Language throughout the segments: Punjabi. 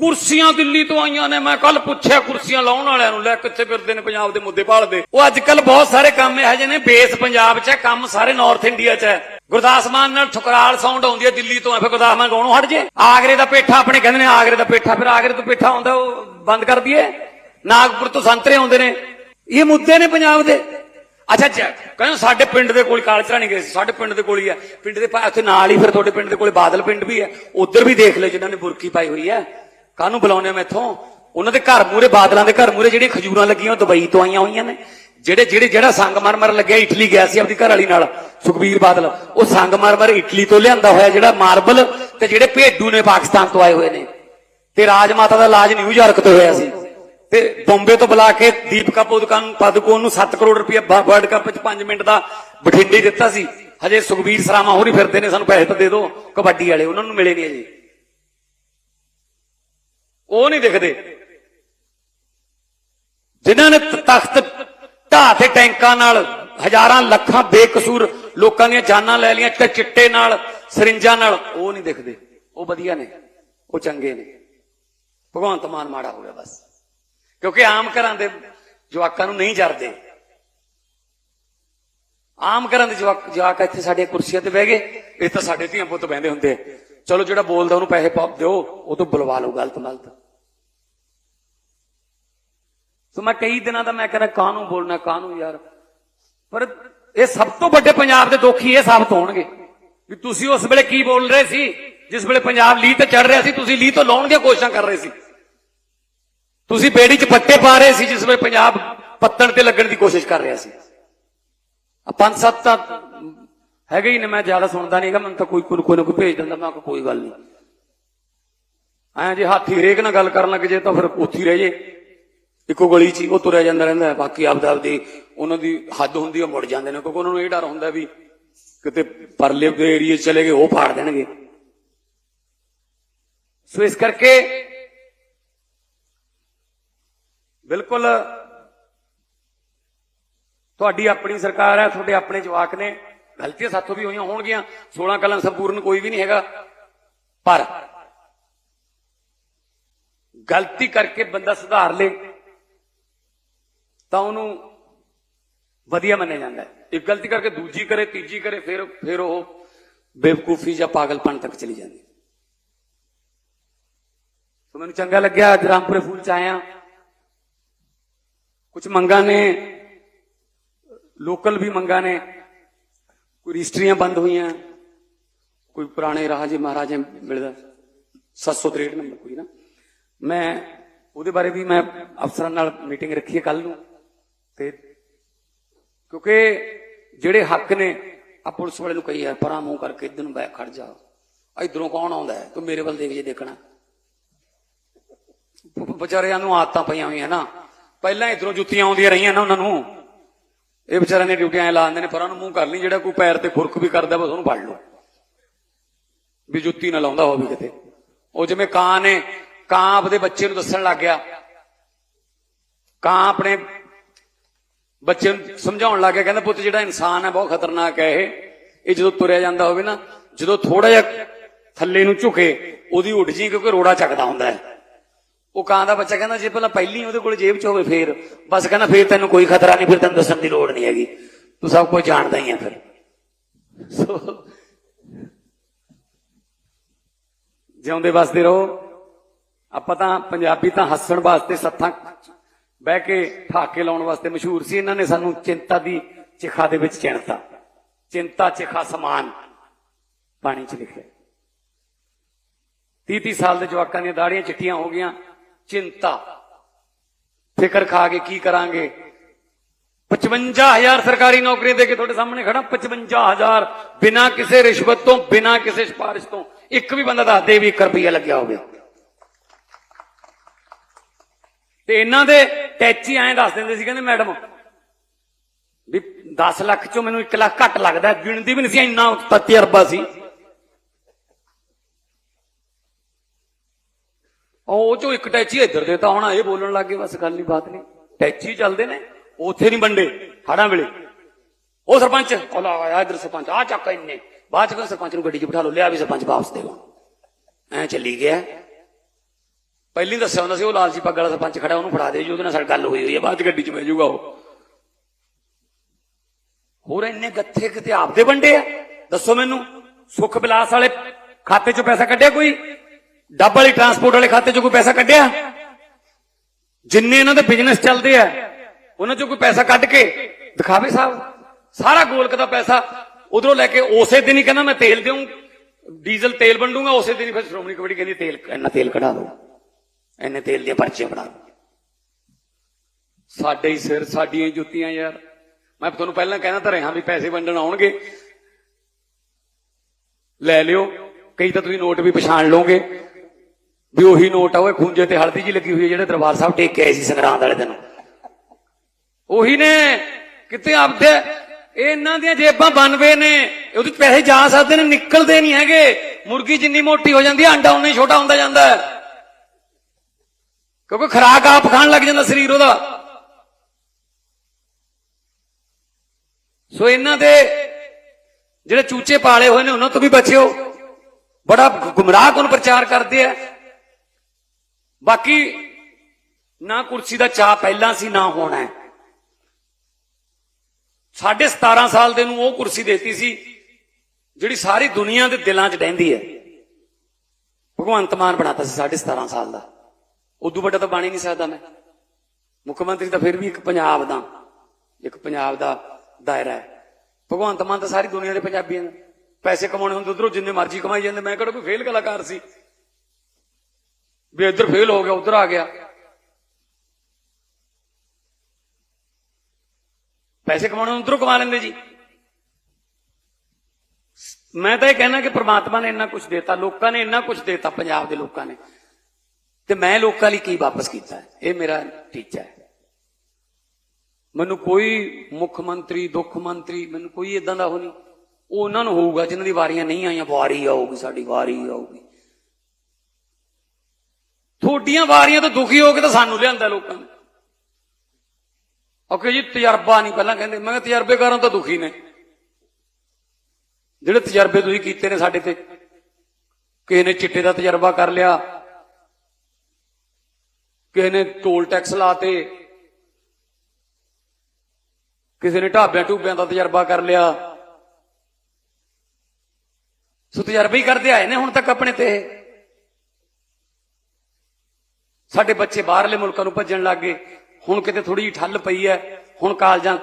ਕੁਰਸੀਆਂ ਦਿੱਲੀ ਤੋਂ ਆਈਆਂ ਨੇ, ਮੈਂ ਕੱਲ ਪੁੱਛਿਆ ਕੁਰਸੀਆਂ ਲਾਉਣ ਵਾਲਿਆਂ ਨੂੰ, ਲੈ ਕਿੱਥੇ ਫਿਰਦੇ ਨੇ ਪੰਜਾਬ ਦੇ ਮੁੱਦੇ ਭਾਲਦੇ? ਉਹ ਅੱਜ ਕੱਲ ਬਹੁਤ ਸਾਰੇ ਕੰਮ ਇਹੋ ਜਿਹੇ ਨੇ, ਬੇਸ ਪੰਜਾਬ 'ਚ ਕੰਮ ਸਾਰੇ ਨਾਰਥ ਇੰਡੀਆ 'ਚ ਹੈ। ਗੁਰਦਾਸ ਮਾਨ ਨਾਲ ਠੁਕਰਾਲ ਸਾਊਂਡ ਆਉਂਦੀ ਹੈ ਦਿੱਲੀ ਤੋਂ ਫਿਰ ਗੁਰਦਾਸ ਮਾਨ ਗਾਉਣੋਂ ਹਟ ਜੇ। ਆਗਰੇ ਦਾ ਪੇਠਾ ਆਪਣੇ ਕਹਿੰਦੇ ਨੇ, ਆਗਰੇ ਦਾ ਪੇਠਾ, ਫਿਰ ਆਗਰੇ ਤੋਂ ਪੇਠਾ ਆਉਂਦਾ, ਉਹ ਬੰਦ ਕਰ ਦਈਏ। ਨਾਗਪੁਰ ਤੋਂ ਸੰਤਰੇ ਆਉਂਦੇ ਨੇ। ਇਹ ਮੁੱਦੇ ਨੇ ਪੰਜਾਬ ਦੇ। ਅੱਛਾ ਕਹਿੰਦੇ ਸਾਡੇ ਪਿੰਡ ਦੇ ਕੋਲ ਕਾਲਚਰਾ ਨਹੀਂ ਗਏ ਸਾਡੇ ਪਿੰਡ ਦੇ ਕੋਲ ਹੀ ਆ ਪਿੰਡ ਦੇ ਉੱਥੇ ਨਾਲ ਹੀ ਫਿਰ ਤੁਹਾਡੇ ਪਿੰਡ ਦੇ ਕੋਲ ਬਾਦਲ ਪਿੰਡ ਵੀ ਹੈ। ਉਧਰ ਵੀ ਦੇਖ ਲਿਓ ਜਿਨ੍ਹਾਂ ਨੇ ਬੁਰਕੀ ਪਾਈ ਹੋਈ ਹੈ। ਕਾਹਨੂੰ ਬੁਲਾਉਂਦੇ ਮੈਂ ਇੱਥੋਂ ਉਹਨਾਂ ਦੇ ਘਰ ਮੂਰੇ ਬਾਦਲਾਂ ਦੇ ਘਰ ਮੂਰੇ ਜਿਹੜੀਆਂ ਖਜੂਰਾਂ ਲੱਗੀਆਂ, ਉਹ ਦੁਬਈ ਤੋਂ ਆਈਆਂ ਹੋਈਆਂ ਨੇ। ਜਿਹੜੇ ਜਿਹੜੇ, ਜਿਹੜਾ ਸੰਗਮਰਮਰ ਲੱਗਿਆ, ਇਟਲੀ ਗਿਆ ਸੀ ਆਪਣੀ ਘਰ ਵਾਲੀ ਨਾਲ, ਸੁਖਬੀਰ ਬਾਦਲ। ਉਹ ਸੰਗਮਰਮਰ ਇਟਲੀ ਤੋਂ ਲਿਆਂਦਾ ਹੋਇਆ ਜਿਹੜਾ ਮਾਰਬਲ ਤੇ ਜਿਹੜੇ ਭੇਡੂ ਨੇ ਪਾਕਿਸਤਾਨ ਤੋਂ ਆਏ ਹੋਏ ਨੇ। ਤੇ ਰਾਜ ਮਾਤਾ ਦਾ ਇਲਾਜ ਨਿਊਯਾਰਕ ਤੋਂ ਹੋਇਆ ਸੀ। ਤੇ ਬੰਬੇ ਤੋਂ ਬੁਲਾ ਕੇ ਦੀਪਕਾ ਪੋਦਕਾਨ ਪਾਦੂਕੋਨ ਨੂੰ 7 ਕਰੋੜ ਰੁਪਏ ਵਰਲਡ ਕੱਪ ਵਿੱਚ 5 ਮਿੰਟ ਦਾ ਬਠਿੰਡੇ ਦਿੱਤਾ ਸੀ। ਹਜੇ ਸੁਖਬੀਰ ਸਰਾਮਾ ਹੋਰੀ ਫਿਰਦੇ ਨੇ, ਸਾਨੂੰ ਪੈਸੇ ਤਾਂ ਦੇ ਦਿਓ, ਕਬੱਡੀ ਵਾਲੇ, ਉਹਨਾਂ ਨੂੰ ਮਿਲੇ ਨਹੀਂ ਅਜੇ। ਉਹ ਨਹੀਂ ਦਿਖਦੇ। ਜਿਨ੍ਹਾਂ ਨੇ ਤਖਤ ਢਾਹ ਤੇ ਟੈਂਕਾਂ ਨਾਲ ਹਜ਼ਾਰਾਂ ਲੱਖਾਂ ਬੇਕਸੂਰ ਲੋਕਾਂ ਦੀਆਂ ਜਾਨਾਂ ਲੈ ਲਈਆਂ ਤੇ ਚਿੱਟੇ ਨਾਲ, ਸਰਿੰਜਾਂ ਨਾਲ, ਉਹ ਨਹੀਂ ਦਿਖਦੇ। ਉਹ ਵਧੀਆ ਨੇ, ਉਹ ਚੰਗੇ ਨੇ। ਭਗਵੰਤ ਮਾਨ ਮਾੜਾ ਹੋ ਗਿਆ ਬਸ। ਕਿਉਂਕਿ ਆਮ ਘਰਾਂ ਦੇ ਜਵਾਕਾਂ ਨੂੰ ਨਹੀਂ ਜਰਦੇ। ਆਮ ਘਰਾਂ ਦੇ ਜਵਾਕ ਜਵਾਕ ਇੱਥੇ ਸਾਡੇ ਕੁਰਸੀਆਂ ਤੇ ਬਹਿ ਗਏ, ਇਹ ਤਾਂ ਸਾਡੇ ਧੀਆਂ ਪੁੱਤ ਬਹਿੰਦੇ ਹੁੰਦੇ ਆ। ਚਲੋ ਜਿਹੜਾ ਬੋਲਦਾ ਉਹਨੂੰ ਪੈਸੇ ਪਾਪ ਦਿਓ, ਉਹ ਤੋਂ ਬੁਲਵਾ ਲਓ ਗਲਤ ਗਲਤ ਸੋ ਮੈਂ ਕਈ ਦਿਨਾਂ ਦਾ ਮੈਂ ਕਹਿੰਦਾ, ਕਾਹਨੂੰ ਬੋਲਣਾ, ਕਾਹਨੂੰ ਯਾਰ? ਪਰ ਇਹ ਸਭ ਤੋਂ ਵੱਡੇ ਪੰਜਾਬ ਦੇ ਦੁਖੀ ਇਹ ਸਾਬਤ ਹੋਣਗੇ। ਵੀ ਤੁਸੀਂ ਉਸ ਵੇਲੇ ਕੀ ਬੋਲ ਰਹੇ ਸੀ? ਜਿਸ ਵੇਲੇ ਪੰਜਾਬ ਲੀਹ ਤੇ ਚੜ ਰਿਹਾ ਸੀ, ਤੁਸੀਂ ਲੀਹ ਤੋਂ ਲਾਉਣ ਦੀਆਂ ਕੋਸ਼ਿਸ਼ਾਂ ਕਰ ਰਹੇ ਸੀ। ਤੁਸੀਂ ਬੇੜੀ 'ਚ ਪੱਟੇ ਪਾ ਰਹੇ ਸੀ, ਜਿਸ ਵੇਲੇ ਪੰਜਾਬ ਪੱਤਣ ਤੇ ਲੱਗਣ ਦੀ ਕੋਸ਼ਿਸ਼ ਕਰ ਰਿਹਾ ਸੀ। ਆ ਪੰਜ ਸੱਤ ਤਾਂ ਹੈਗੇ ਹੀ ਨੇ, ਮੈਂ ਜ਼ਿਆਦਾ ਸੁਣਦਾ ਨਹੀਂਗਾ ਮੈਨੂੰ ਤਾਂ ਕੋਈ ਕੋਈ ਨਾ ਕੋਈ ਭੇਜ ਦਿੰਦਾ, ਮੈਂ ਕੋਈ ਗੱਲ ਨਹੀਂ ਐਂ ਜੇ ਹਾਥੀ ਰੇਕ ਨਾਲ ਗੱਲ ਕਰਨ ਲੱਗ ਜੇ ਤਾਂ ਫਿਰ ਉੱਥੇ ਹੀ ਰਹਿ ਜੇ ਇੱਕੋ ਗਲੀ 'ਚ ਹੀ ਉਹ ਤੁਰਿਆ ਜਾਂਦਾ ਰਹਿੰਦਾ ਹੈ। ਬਾਕੀ ਆਪਦਾ ਆਪਦੀ ਉਹਨਾਂ ਦੀ ਹੱਦ ਹੁੰਦੀ ਉਹ ਮੁੜ ਜਾਂਦੇ ਨੇ, ਕਿਉਂਕਿ ਉਹਨਾਂ ਨੂੰ ਇਹ ਡਰ ਹੁੰਦਾ ਵੀ ਕਿਤੇ ਪਰਲੇ ਦੇ ਏਰੀਏ ਚਲੇ ਗਏ, ਉਹ ਫਾੜ ਦੇਣਗੇ ਸੋ ਇਸ ਕਰਕੇ ਬਿਲਕੁਲ ਤੁਹਾਡੀ ਆਪਣੀ ਸਰਕਾਰ ਹੈ, ਤੁਹਾਡੇ ਆਪਣੇ ਜਵਾਕ ਨੇ, ਗਲਤੀਆਂ ਸਾਥੋਂ ਵੀ ਹੋਈਆਂ ਹੋਣਗੀਆਂ 16 ਕਲਾਂ ਸੰਪੂਰਨ ਕੋਈ ਵੀ ਨਹੀਂ ਹੈਗਾ, ਪਰ ਗਲਤੀ ਕਰਕੇ ਬੰਦਾ ਸੁਧਾਰ ਲੇ ਤਾਂ ਉਹਨੂੰ ਵਧੀਆ ਮੰਨਿਆ ਜਾਂਦਾ ਹੈ। ਇੱਕ ਗਲਤੀ ਕਰਕੇ ਦੂਜੀ ਕਰੇ, ਤੀਜੀ ਕਰੇ, ਫਿਰ ਫਿਰ ਉਹ ਬੇਵਕੂਫੀ ਜਾਂ ਪਾਗਲਪਨ ਤੱਕ ਚਲੀ ਜਾਂਦੀ ਸੋ ਮੈਨੂੰ ਚੰਗਾ ਲੱਗਿਆ, ਅੱਜ ਰਾਮਪੁਰੇ ਫੂਲ ਚ ਆਇਆ ਕੁਝ ਮੰਗਾਂ ਨੇ, ਲੋਕਲ ਵੀ ਮੰਗਾਂ ਨੇ। ਕੋਈ ਰਜਿਸਟਰੀਆਂ ਬੰਦ ਹੋਈਆਂ, ਕੋਈ ਪੁਰਾਣੇ ਰਾਜੇ ਮਹਾਰਾਜੇ ਮਿਲਦਾ। 763 ਨੰਬਰ ਕੋਈ ਨਾ। ਮੈਂ ਉਹਦੇ ਬਾਰੇ ਵੀ ਮੈਂ ਅਫਸਰਾਂ ਨਾਲ ਮੀਟਿੰਗ ਰੱਖੀ ਹੈ ਕੱਲ ਨੂੰ। ਤੇ ਕਿਉਂਕਿ ਜਿਹੜੇ ਹੱਕ ਨੇ ਆ ਪੁਲਿਸ ਵਾਲੇ ਨੂੰ ਕਹੀ ਯਾਰ ਪਰਾਂ ਮੂੰਹ ਕਰਕੇ ਇਧਰ ਨੂੰ ਬੈਕ ਖੜ ਜਾ। ਇਧਰੋਂ ਕੌਣ ਆਉਂਦਾ ਹੈ? ਤੂੰ ਮੇਰੇ ਵੱਲ ਦੇਖ, ਜੇ ਦੇਖਣਾ। ਵਿਚਾਰਿਆਂ ਨੂੰ ਆਦਤਾਂ ਪਈਆਂ ਹੋਈਆਂ ਨਾ। ਪਹਿਲਾਂ ਇਧਰੋਂ ਜੁੱਤੀਆਂ ਆਉਂਦੀਆਂ ਰਹੀਆਂ ਨਾ ਉਹਨਾਂ ਨੂੰ। ਇਹ ਵਿਚਾਰਿਆਂ ਨੇ ਡਿਊਟੀਆਂ ਐ ਲਾ ਨੇ, ਪਰਾਂ ਨੂੰ ਮੂੰਹ ਕਰ ਲਈ, ਜਿਹੜਾ ਕੋਈ ਪੈਰ ਤੇ ਖੁਰਕ ਵੀ ਕਰਦਾ ਬਸ ਉਹਨੂੰ ਫੜ ਲਓ। ਵੀ ਜੁੱਤੀ ਨਾ ਲਾਉਂਦਾ ਹੋਵੇ ਕਿਤੇ। ਉਹ ਜਿਵੇਂ ਕਾਂ ਨੇ, ਕਾਂ ਆਪਦੇ ਬੱਚੇ ਨੂੰ ਦੱਸਣ ਲੱਗ ਗਿਆ। ਕਾਂ ਆਪਣੇ ਬੱਚੇ ਨੂੰ ਸਮਝਾਉਣ ਲੱਗ ਗਿਆ, ਕਹਿੰਦਾ ਪੁੱਤ ਜਿਹੜਾ ਇਨਸਾਨ ਹੈ, ਬਹੁਤ ਖਤਰਨਾਕ ਹੈ ਇਹ। ਇਹ ਜਦੋਂ ਤੁਰਿਆ ਜਾਂਦਾ ਹੋਵੇ ਨਾ, ਜਦੋਂ ਥੋੜਾ ਜਿਹਾ ਥੱਲੇ ਨੂੰ ਝੁਕੇ, ਉਹਦੀ ਉੱਡ ਜੀ ਕਿਉਂਕਿ ਰੋੜਾ ਚੱਕਦਾ ਹੁੰਦਾ ਹੈ। ਉਹ ਕਾਂ ਦਾ ਬੱਚਾ ਕਹਿੰਦਾ, ਜੇ ਪਹਿਲਾਂ ਪਹਿਲੀ ਉਹਦੇ ਕੋਲ ਜੇਬ 'ਚ ਹੋਵੇ ਫੇਰ, ਬਸ ਕਹਿੰਦਾ ਫੇਰ ਤੈਨੂੰ ਕੋਈ ਖਤਰਾ ਨਹੀਂ, ਫਿਰ ਤੈਨੂੰ ਦੱਸਣ ਦੀ ਲੋੜ ਨਹੀਂ ਹੈਗੀ। ਤੂੰ ਸਭ ਕੁਝ ਜਾਣਦਾ ਹੀ ਹੈ ਫਿਰ। ਸੋ ਜਿਉਂਦੇ ਵਸਦੇ ਰਹੋ। ਆਪਾਂ ਤਾਂ ਪੰਜਾਬੀ ਤਾਂ ਹੱਸਣ ਵਾਸਤੇ ਸੱਥਾਂ ਬਹਿ ਕੇ ਠਾਕੇ ਲਾਉਣ ਵਾਸਤੇ ਮਸ਼ਹੂਰ ਸੀ, ਇਹਨਾਂ ਨੇ ਸਾਨੂੰ ਚਿੰਤਾ ਦੀ ਚਿਖਾ ਦੇ ਵਿੱਚ ਚਿਣਤਾ। ਚਿੰਤਾ, ਚਿਖਾ, ਸਮਾਨ ਪਾਣੀ 'ਚ ਲਿਖਿਆ 30 30 ਸਾਲ ਦੇ ਜਵਾਕਾਂ ਦੀਆਂ ਦਾੜੀਆਂ ਚਿੱਟੀਆਂ ਹੋ ਗਈਆਂ, ਚਿੰਤਾ। ਫਿਕਰ ਖਾ ਕੇ ਕੀ ਕਰਾਂਗੇ? 55000 ਸਰਕਾਰੀ ਨੌਕਰੀ ਦੇ ਕੇ ਤੁਹਾਡੇ ਸਾਹਮਣੇ ਖੜਾ 55000 ਬਿਨਾਂ ਕਿਸੇ ਰਿਸ਼ਵਤ ਤੋਂ, ਬਿਨਾਂ ਕਿਸੇ ਸਿਫਾਰਿਸ਼ ਤੋਂ, ਇੱਕ ਵੀ ਬੰਦਾ ਦੱਸ ਦੇ ਵੀ 1 ਰੁਪਿਆ ਲੱਗਿਆ ਹੋਵੇ। ਤੇ ਇਹਨਾਂ ਦੇ ਟੈਚੀ ਐਂ ਦੱਸ ਦਿੰਦੇ ਸੀ ਕਹਿੰਦੇ, ਮੈਡਮ, ਵੀ 10 ਲੱਖ ਚੋਂ ਮੈਨੂੰ 1 ਲੱਖ ਘੱਟ ਲੱਗਦਾ ਗਿਣਦੀ ਵੀ ਨਹੀਂ ਸੀ, ਇੰਨਾ ਤਜਰਬਾ ਸੀ। ਉਹ ਚੋਂ ਇੱਕ ਟੈਚੀ ਇੱਧਰ ਦੇਤਾ ਹੁਣ ਇਹ ਬੋਲਣ ਲੱਗੇ ਬਸ ਗੱਲ ਨਹੀਂ ਬਾਤ ਨਹੀਂ। ਟੈਚੀ ਚੱਲਦੇ ਨੇ, ਉੱਥੇ ਨਹੀਂ ਵੰਡੇ, ਹੜਾਂ ਵੇਲੇ। ਉਹ ਸਰਪੰਚ ਉਹ ਆਇਆ ਇੱਧਰ ਸਰਪੰਚ, ਆ ਚੱਕ ਇੰਨੇ, ਬਾਅਦ ਚ ਕਹਿੰਦਾ ਸਰਪੰਚ ਨੂੰ ਗੱਡੀ 'ਚ ਬਿਠਾ ਲਓ, ਲਿਆ ਵੀ ਸਰਪੰਚ ਵਾਪਸ ਦੇਗਾ ਐ ਚੱਲੀ ਗਿਆ। ਪਹਿਲੀ ਦੱਸਿਆ ਹੁੰਦਾ ਸੀ, ਉਹ ਲਾਲਚੀ ਪੱਗ ਵਾਲਾ ਸਰਪੰਚ ਖੜਾ, ਉਹਨੂੰ ਫੜਾ ਦੇ ਜੀ, ਉਹਦੇ ਨਾਲ ਸਾਡੀ ਗੱਲ ਹੋਈ ਹੋਈ ਹੈ, ਬਾਅਦ ਚ ਗੱਡੀ 'ਚ ਬਹਿ ਜਾਊਗਾ ਉਹ। ਹੋਰ ਇੰਨੇ ਗੱਥੇ ਕਿਤੇ ਆਪਦੇ ਵੰਡੇ ਆ? ਦੱਸੋ ਮੈਨੂੰ, ਸੁਖ ਵਿਲਾਸ ਵਾਲੇ ਖਾਤੇ 'ਚੋਂ ਪੈਸਾ ਕੱਢਿਆ ਕੋਈ? ਡੱਬ ਵਾਲੀ ਟਰਾਂਸਪੋਰਟ ਵਾਲੇ ਖਾਤੇ 'ਚੋਂ ਕੋਈ ਪੈਸਾ ਕੱਢਿਆ? ਜਿੰਨੇ ਇਹਨਾਂ ਦੇ ਬਿਜ਼ਨਸ ਚੱਲਦੇ ਆ, ਉਹਨਾਂ 'ਚੋਂ ਕੋਈ ਪੈਸਾ ਕੱਢ ਕੇ? ਦਿਖਾਵੇ ਸਾਹਿਬ, ਸਾਰਾ ਗੋਲਕ ਦਾ ਪੈਸਾ ਉਧਰੋਂ ਲੈ ਕੇ ਉਸੇ ਦਿਨ ਹੀ ਕਹਿੰਦਾ ਮੈਂ ਤੇਲ ਦੇਉਂ ਡੀਜ਼ਲ ਤੇਲ ਵੰਡੂਗਾ, ਉਸੇ ਦਿਨ ਹੀ ਫਿਰ ਸ਼੍ਰੋਮਣੀ ਕਮੇਟੀ ਕਹਿੰਦੀ ਤੇਲ, ਇੰਨਾ ਤੇਲ ਕਢਾ ਦਿਓ। ਇੰਨੇ ਤੇਲ ਦੇ ਪਰਚੇ ਬਣਾ ਦਿਓ ਸਾਡੇ ਹੀ ਸਿਰ ਸਾਡੀਆਂ ਜੁੱਤੀਆਂ ਯਾਰ। ਮੈਂ ਤੁਹਾਨੂੰ ਪਹਿਲਾਂ ਕਹਿਣਾ ਤਾਂ ਰਿਹਾ ਵੀ ਪੈਸੇ ਵੰਡਣ ਆਉਣਗੇ। ਲੈ ਲਿਓ, ਕਈ ਤਾਂ ਤੁਸੀਂ ਨੋਟ ਵੀ ਪਛਾਣ ਲਓਗੇ। ਵੀ ਉਹੀ ਨੋਟ ਆ, ਉਹ ਖੁੰਝੇ ਤੇ ਹਲਦੀ ਜੀ ਲੱਗੀ ਹੋਈ ਹੈ ਜਿਹੜੇ ਦਰਬਾਰ ਸਾਹਿਬ ਟੇਕ ਕੇ ਆਏ ਸੀ ਸੰਗਰਾਂਦ ਵਾਲੇ ਦਿਨ। ਉਹੀ ਨੇ, ਕਿਤੇ ਆਪਦੇ, ਇਹਨਾਂ ਦੀਆਂ ਜੇਬਾਂ ਬਣਵੇ ਨੇ। ਉਹਦੇ ਪੈਸੇ ਜਾ ਸਕਦੇ ਨੇ, ਨਿਕਲਦੇ ਨਹੀਂ ਹੈਗੇ। ਮੁਰਗੀ ਜਿੰਨੀ ਮੋਟੀ ਹੋ ਜਾਂਦੀ ਹੈ ਅੰਡਾ ਉਨਾ ਹੀ ਛੋਟਾ ਹੁੰਦਾ ਜਾਂਦਾ। ਹੈ ਕਿਉਂਕਿ ਖਰਾਕ ਆਪ ਖਾਣ ਲੱਗ ਜਾਂਦਾ ਸਰੀਰ ਉਹਦਾ। ਸੋ ਇਹਨਾਂ ਦੇ ਜਿਹੜੇ ਚੂਚੇ ਪਾਲੇ ਹੋਏ ਨੇ ਉਹਨਾਂ ਤੋਂ ਵੀ ਬਚਿਓ। ਬੜਾ ਗੁੰਮਰਾਹ ਕੋਨ ਪ੍ਰਚਾਰ ਕਰਦੇ ਆ। ਬਾਕੀ ਨਾ ਕੁਰਸੀ ਦਾ ਚਾਹ ਪਹਿਲਾਂ ਸੀ, ਨਾ ਹੋਣਾ ਹੈ। ਸਾਢੇ 17 ਸਾਲ ਦੇ ਨੂੰ ਉਹ ਕੁਰਸੀ ਦੇਤੀ ਸੀ, ਜਿਹੜੀ ਸਾਰੀ ਦੁਨੀਆ ਦੇ ਦਿਲਾਂ 'ਚ ਰਹਿੰਦੀ ਹੈ। ਭਗਵੰਤ ਮਾਨ ਬਣਾਤਾ ਸੀ ਸਾਢੇ 17 ਸਾਲ ਦਾ। ਉਦੋਂ ਵੱਡਾ ਤਾਂ ਬਣ ਹੀ ਨਹੀਂ ਸਕਦਾ ਮੈਂ। ਮੁੱਖ ਮੰਤਰੀ ਤਾਂ ਫਿਰ ਵੀ ਇੱਕ ਪੰਜਾਬ ਦਾ, ਇੱਕ ਪੰਜਾਬ ਦਾ ਦਾਇਰਾ ਹੈ। ਭਗਵੰਤ ਮਾਨ ਤਾਂ ਸਾਰੀ ਦੁਨੀਆ ਦੇ ਪੰਜਾਬੀਆਂ ਦਾ ਪੈਸੇ ਕਮਾਉਣੇ ਹੁੰਦੇ, ਉਧਰੋਂ ਜਿੰਨੇ ਮਰਜ਼ੀ ਕਮਾਈ ਜਾਂਦੇ। ਮੈਂ ਕਿਹੜਾ ਕੋਈ ਫੇਲ ਕਲਾਕਾਰ ਸੀ? ਵੀ ਇੱਧਰ ਫੇਲ ਹੋ ਗਿਆ, ਉਧਰ ਆ ਗਿਆ। ਪੈਸੇ ਕਮਾਉਣੇ ਉਧਰੋਂ ਕਮਾ ਲੈਂਦੇ ਜੀ। ਮੈਂ ਤਾਂ ਇਹ ਕਹਿਣਾ ਕਿ ਪ੍ਰਮਾਤਮਾ ਨੇ ਇੰਨਾ ਕੁਝ ਦਿੱਤਾ, ਲੋਕਾਂ ਨੇ ਇੰਨਾ ਕੁਝ ਦਿੱਤਾ, ਪੰਜਾਬ ਦੇ ਲੋਕਾਂ ਨੇ। ਤੇ ਮੈਂ ਲੋਕਾਂ ਲਈ ਕੀ ਵਾਪਸ ਕੀਤਾ? ਇਹ ਮੇਰਾ ਟੀਚਾ ਹੈ। ਮੈਨੂੰ ਕੋਈ ਮੁੱਖ ਮੰਤਰੀ, ਦੁੱਖ ਮੰਤਰੀ, ਮੈਨੂੰ ਕੋਈ ਇਦਾਂ ਦਾ ਹੋ ਨਹੀਂ। ਉਹ ਉਹਨਾਂ ਨੂੰ ਹੋਊਗਾ, ਜਿਨ੍ਹਾਂ ਦੀ ਵਾਰੀਆਂ ਨਹੀਂ ਆਈਆਂ, ਵਾਰੀ ਆਊਗੀ, ਸਾਡੀ ਵਾਰੀ ਆਊਗੀ। ਥੋਡੀਆਂ ਵਾਰੀਆਂ ਤੋਂ ਦੁਖੀ ਹੋ ਕੇ ਤਾਂ ਸਾਨੂੰ ਲਿਆਂਦਾ ਲੋਕਾਂ ਨੇ। ਓਕੇ ਜੀ ਤਜਰਬਾ ਨਹੀਂ, ਪਹਿਲਾਂ ਕਹਿੰਦੇ, ਮੈਂ ਕਿਹਾ ਤਜਰਬੇਕਾਰਾਂ ਤਾਂ ਦੁਖੀ ਨੇ। ਜਿਹੜੇ ਤਜਰਬੇ ਤੁਸੀਂ ਕੀਤੇ ਨੇ ਸਾਡੇ ਤੇ, ਕਿਸੇ ਨੇ ਚਿੱਟੇ ਦਾ ਤਜਰਬਾ ਕਰ ਲਿਆ ਕਿਸੇ ਨੇ ਟੋਲ ਟੈਕਸ ਲਾਤੇ, ਕਿਸੇ ਨੇ ਢਾਬਿਆਂ ਟੂਬਿਆਂ ਦਾ ਤਜਰਬਾ ਕਰ ਲਿਆ। ਸੋ ਤਜਰਬੇ ਹੀ ਕਰਦੇ ਆਏ ਨੇ ਹੁਣ ਤੱਕ ਆਪਣੇ ਤੇ। ਸਾਡੇ ਬੱਚੇ ਬਾਹਰਲੇ ਮੁਲਕਾਂ ਨੂੰ ਭੱਜਣ ਲੱਗ ਗਏ। ਹੁਣ ਕਿਤੇ ਥੋੜੀ ਜਿਹੀ ਠੱਲ ਪਈ ਹੈ। ਹੁਣ ਕਾਲਜਾਂ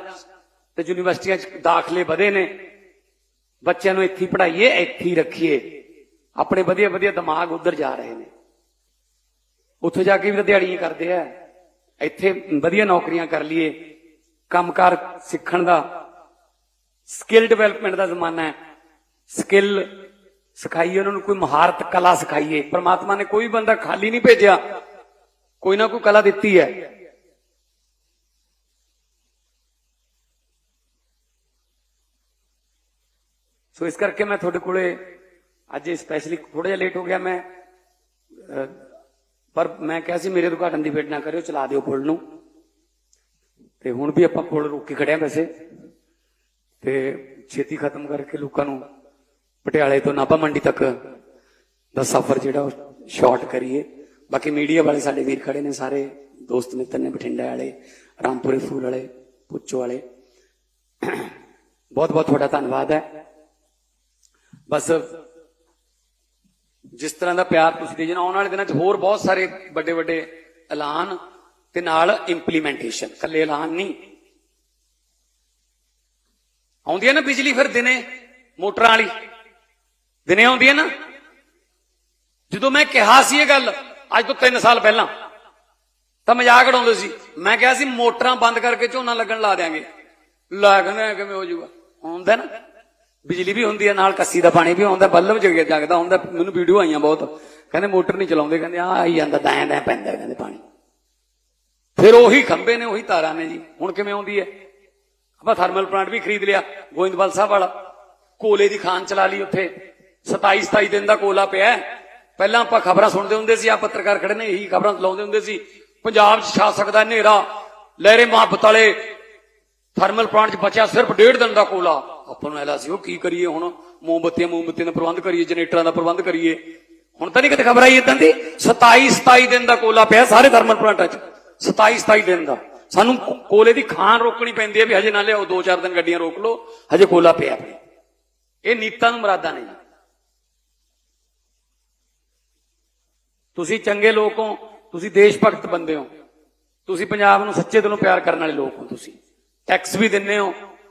ਤੇ ਯੂਨੀਵਰਸਿਟੀਆਂ 'ਚ ਦਾਖਲੇ ਵਧੇ ਨੇ। ਬੱਚਿਆਂ ਨੂੰ ਇੱਥੇ ਹੀ ਪੜ੍ਹਾਈਏ, ਇੱਥੇ ਰੱਖੀਏ। ਆਪਣੇ ਵਧੀਆ ਵਧੀਆ ਦਿਮਾਗ ਉਧਰ ਜਾ ਰਹੇ ਨੇ। ਉੱਥੇ ਜਾ ਕੇ ਵੀ ਤਾਂ ਦਿਹਾੜੀਆਂ ਕਰਦੇ ਆ। ਇੱਥੇ ਵਧੀਆ ਨੌਕਰੀਆਂ ਕਰ ਲਈਏ। ਕੰਮਕਾਰ ਸਿੱਖਣ ਦਾ ਸਕਿੱਲ ਡਿਵੈਲਪਮੈਂਟ ਦਾ ਜ਼ਮਾਨਾ ਹੈ। ਸਕਿੱਲ ਸਿਖਾਈਏ, ਉਹਨਾਂ ਨੂੰ ਕੋਈ ਮਹਾਰਤ ਕਲਾ ਸਿਖਾਈਏ। ਪ੍ਰਮਾਤਮਾ ਨੇ ਕੋਈ ਬੰਦਾ ਖਾਲੀ ਨਹੀਂ ਭੇਜਿਆ। ਕੋਈ ਨਾ ਕੋਈ ਕਲਾ ਦਿੱਤੀ ਹੈ। ਸੋ ਇਸ ਕਰਕੇ ਮੈਂ ਤੁਹਾਡੇ ਕੋਲੇ ਅੱਜ ਸਪੈਸ਼ਲੀ ਥੋੜਾ ਜਿਹਾ ਲੇਟ ਹੋ ਗਿਆ। ਮੈਂ ਪਰ ਮੈਂ ਕਿਹਾ ਸੀ ਮੇਰੇ ਉਦਘਾਟਨ ਦੀ ਵੇਟ ਨਾ ਕਰਿਓ, ਚਲਾ ਦਿਓ ਪੁਲ ਨੂੰ। ਤੇ ਹੁਣ ਵੀ ਆਪਾਂ ਪੁਲ ਰੋਕ ਕੇ ਖੜੇ ਆ ਵੈਸੇ। ਤੇ ਛੇਤੀ ਖਤਮ ਕਰਕੇ ਲੋਕਾਂ ਨੂੰ ਪਟਿਆਲੇ ਤੋਂ ਨਾਭਾ ਮੰਡੀ ਤੱਕ ਦਾ ਸਫ਼ਰ ਜਿਹੜਾ ਉਹ ਸ਼ਾਰਟ ਕਰੀਏ। ਬਾਕੀ ਮੀਡੀਆ ਵਾਲੇ ਸਾਡੇ ਵੀਰ ਖੜੇ ਨੇ ਸਾਰੇ, ਦੋਸਤ ਮਿੱਤਰ ਨੇ, ਬਠਿੰਡਾ ਵਾਲੇ, ਰਾਮਪੁਰੇ ਫੂਲ ਵਾਲੇ ਪੁੱਚੋ ਵਾਲੇ। ਬਹੁਤ ਬਹੁਤ ਤੁਹਾਡਾ ਧੰਨਵਾਦ ਹੈ। ਬਸ ਜਿਸ ਤਰ੍ਹਾਂ ਦਾ ਪਿਆਰ ਤੁਸੀਂ ਦੇ ਜਨਾ ਆਉਣ ਵਾਲੇ ਦਿਨਾਂ 'ਚ ਹੋਰ ਬਹੁਤ ਸਾਰੇ ਵੱਡੇ ਵੱਡੇ ਐਲਾਨ ਤੇ ਨਾਲ ਇੰਪਲੀਮੈਂਟੇਸ਼ਨ ਕੱਲੇ ਐਲਾਨ ਨਹੀਂ। ਆਉਂਦੀ ਹੈ ਨਾ ਬਿਜਲੀ ਫਿਰ ਦਿਨੇ ਮੋਟਰਾਂ ਵਾਲੀ। ਦਿਨੇ ਆਉਂਦੀ ਹੈ ਨਾ। ਜਦੋਂ ਮੈਂ ਕਿਹਾ ਸੀ ਇਹ ਗੱਲ, ਅੱਜ ਤੋਂ 3 ਸਾਲ ਪਹਿਲਾਂ, ਤਾਂ ਮਜ਼ਾਕ ਉਡਾਉਂਦੇ ਸੀ। ਮੈਂ ਕਿਹਾ ਸੀ ਮੋਟਰਾਂ ਬੰਦ ਕਰਕੇ ਝੋਨਾ ਲੱਗਣ ਲਾ ਦਿਆਂਗੇ। ਲਾ ਕਹਿੰਦੇ ਕਿਵੇਂ ਹੋ ਜਾਊਗਾ? ਆਉਂਦਾ ਨਾ। ਬਿਜਲੀ ਵੀ ਹੁੰਦੀ ਹੈ ਨਾਲ ਕੱਸੀ ਦਾ ਪਾਣੀ ਵੀ ਆਉਂਦਾ ਬੱਲਬ ਜਗ ਜਗਦਾ ਹੁੰਦਾ, ਮੈਨੂੰ ਵੀਡੀਓ ਆਈਆਂ ਬਹੁਤ। ਕਹਿੰਦੇ ਮੋਟਰ ਨਹੀਂ ਚਲਾਉਂਦੇ, ਕਹਿੰਦੇ ਆ ਆਈ ਜਾਂਦਾ, ਦਾਇਆ ਦਾਇਆ ਪੈਂਦਾ ਕਹਿੰਦੇ ਪਾਣੀ। ਫਿਰ ਉਹੀ ਖੰਬੇ ਨੇ, ਉਹੀ ਤਾਰਾਂ ਨੇ ਜੀ, ਹੁਣ ਕਿਵੇਂ ਆਉਂਦੀ ਹੈ ਆਪਾਂ ਥਰਮਲ ਪਲਾਂਟ ਵੀ ਖਰੀਦ ਲਿਆ, ਗੋਇੰਦਵਾਲ ਸਾਹਿਬ ਵਾਲਾ। ਕੋਲੇ ਦੀ ਖਾਨ ਚਲਾ ਲਈ ਉੱਥੇ। 27 27 ਦਿਨ ਦਾ ਕੋਲਾ ਪਿਆ। ਪਹਿਲਾਂ ਆਪਾਂ ਖਬਰਾਂ ਸੁਣਦੇ ਹੁੰਦੇ ਸੀ ਆ ਪੱਤਰਕਾਰ ਖੜੇ ਨੇ, ਇਹੀ ਖਬਰਾਂ ਲਾਉਂਦੇ ਹੁੰਦੇ ਸੀ। ਪੰਜਾਬ 'ਚ ਛਾ ਸਕਦਾ ਹਨੇਰਾ, ਲਹਿਰੇ ਮੁਹੱਬਤ ਵਾਲੇ ਥਰਮਲ ਪਲਾਂਟ 'ਚ ਬਚਿਆ ਸਿਰਫ ਡੇਢ ਦਿਨ ਦਾ ਕੋਲਾ। ਆਪਾਂ ਨੂੰ ਐਲਾ ਸੀ, ਉਹ ਕੀ ਕਰੀਏ ਹੁਣ? ਮੋਮਬੱਤੀਆਂ ਮੋਮਬੱਤੀਆਂ ਦਾ ਪ੍ਰਬੰਧ ਕਰੀਏ, ਜਨਰੇਟਰਾਂ ਦਾ ਪ੍ਰਬੰਧ ਕਰੀਏ। ਹੁਣ ਤਾਂ ਨਹੀਂ ਕਿਤੇ ਖਬਰ ਆਈ ਇਦਾਂ ਦੀ? 27 27 ਦਿਨ ਦਾ ਕੋਲਾ ਪਿਆ ਸਾਰੇ ਥਰਮਲ ਪਲਾਂਟਾਂ 'ਚ। 27 27 ਦਿਨ ਦਾ। ਸਾਨੂੰ ਕੋਲੇ ਦੀ ਖਾਨ ਰੋਕਣੀ ਪੈਂਦੀ ਹੈ ਵੀ ਹਜੇ ਨਾ ਲਿਆਓ 2-4 ਦਿਨ ਗੱਡੀਆਂ ਰੋਕ ਲਓ, ਹਜੇ ਕੋਲਾ ਪਿਆ ਪਿਆ ਇਹ ਨੀਤਾਂ ਨੂੰ ਮਰਾਦਾ ਨਹੀਂ ਤੁਸੀਂ ਚੰਗੇ ਲੋਕ ਹੋ, ਤੁਸੀਂ ਦੇਸ਼ ਭਗਤ ਬੰਦੇ ਹੋ। ਤੁਸੀਂ ਪੰਜਾਬ ਨੂੰ ਸੱਚੇ ਦਿਲੋਂ ਪਿਆਰ ਕਰਨ ਵਾਲੇ ਲੋਕ ਹੋ ਤੁਸੀਂ। ਟੈਕਸ ਵੀ ਦਿੰਦੇ ਹੋ